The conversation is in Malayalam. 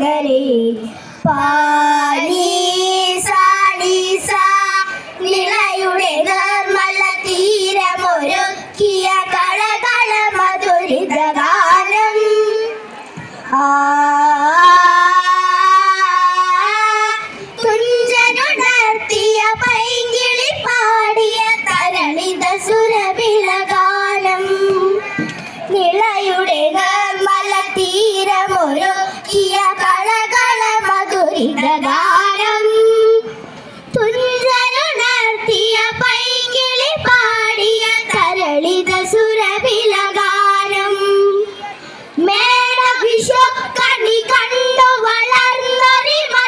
പകലേ പാലി നിളയുടെ നിർമ്മല തീരമൊരുക്കിയ കളകള മധുരിത ഗാനം. ആ തുഞ്ചനുണർത്തിയ പൈങ്കിളി പാടിയ തരളിത സുരവിള ഗാനം. നിളയുടെ നിർമ്മല തീര Dadah. Dadah.